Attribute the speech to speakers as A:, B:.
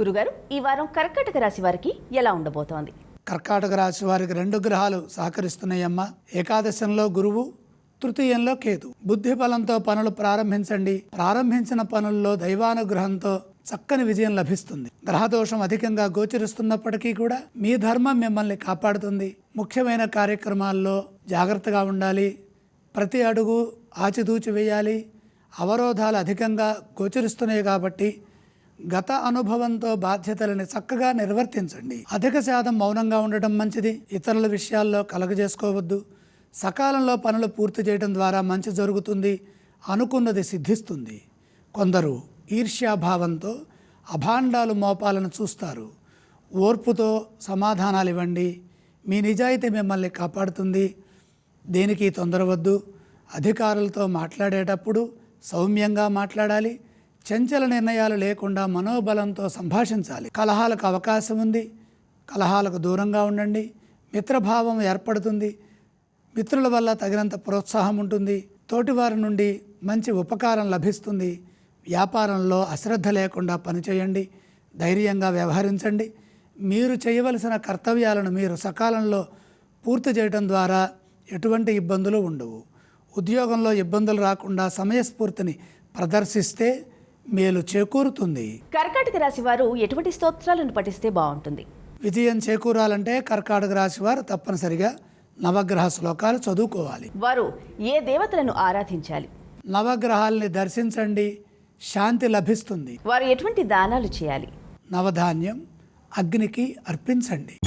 A: గురుగారు ఈ వారం కర్కాటక రాశి వారికి ఎలా ఉండబోతోంది?
B: కర్కాటక రాశి వారికి రెండు గ్రహాలు సహకరిస్తున్నాయమ్మ. ఏకాదశంలో గురువు తృతీయంలో కేతు. బుద్ధి బలంతో పనులు ప్రారంభించండి. ప్రారంభించిన పనుల్లో దైవానుగ్రహంతో చక్కని విజయం లభిస్తుంది. గ్రహదోషం అధికంగా గోచరిస్తున్నప్పటికీ కూడా మీ ధర్మం మిమ్మల్ని కాపాడుతుంది. ముఖ్యమైన కార్యక్రమాల్లో జాగ్రత్తగా ఉండాలి. ప్రతి అడుగు ఆచితూచి వేయాలి. అవరోధాలు అధికంగా గోచరిస్తున్నాయి కాబట్టి గత అనుభవంతో బాధ్యతలను చక్కగా నిర్వర్తించండి. అధిక శాతం మౌనంగా ఉండటం మంచిది. ఇతరుల విషయాల్లో కలగజేసుకోవద్దు సకాలంలో పనులు పూర్తి చేయడం ద్వారా మంచి జరుగుతుంది. అనుకున్నది సిద్ధిస్తుంది. కొందరు ఈర్ష్యాభావంతో అభాండాలు మోపాలను చూస్తారు. ఓర్పుతో సమాధానాలు ఇవ్వండి. మీ నిజాయితీ మిమ్మల్ని కాపాడుతుంది. దేనికి తొందరవద్దు అధికారులతో మాట్లాడేటప్పుడు సౌమ్యంగా మాట్లాడాలి. చంచల నిర్ణయాలు లేకుండా మనోబలంతో సంభాషించాలి. కలహాలకు అవకాశం ఉంది. కలహాలకు దూరంగా ఉండండి. మిత్రభావం ఏర్పడుతుంది. మిత్రుల వల్ల తగినంత ప్రోత్సాహం ఉంటుంది. తోటివారి నుండి మంచి ఉపకారం లభిస్తుంది. వ్యాపారంలో అశ్రద్ధ లేకుండా పనిచేయండి. ధైర్యంగా వ్యవహరించండి. మీరు చేయవలసిన కర్తవ్యాలను మీరు సకాలంలో పూర్తి చేయడం ద్వారా ఎటువంటి ఇబ్బందులు ఉండవు. ఉద్యోగంలో ఇబ్బందులు రాకుండా సమయస్ఫూర్తిని ప్రదర్శిస్తే మేలు చేకూరుతుంది.
A: కర్కాటక రాశి వారు ఎటువంటి స్తోత్రాలను పఠిస్తే బాగుంటుంది?
B: విజయం చేకూరాలంటే కర్కాటక రాశి వారు తప్పనిసరిగా నవగ్రహ శ్లోకాలు చదువుకోవాలి.
A: వారు ఏ దేవతలను ఆరాధించాలి?
B: నవగ్రహాల్ని దర్శించండి శాంతి లభిస్తుంది.
A: వారు ఎటువంటి దానాలు చేయాలి?
B: నవధాన్యం అగ్నికి అర్పించండి.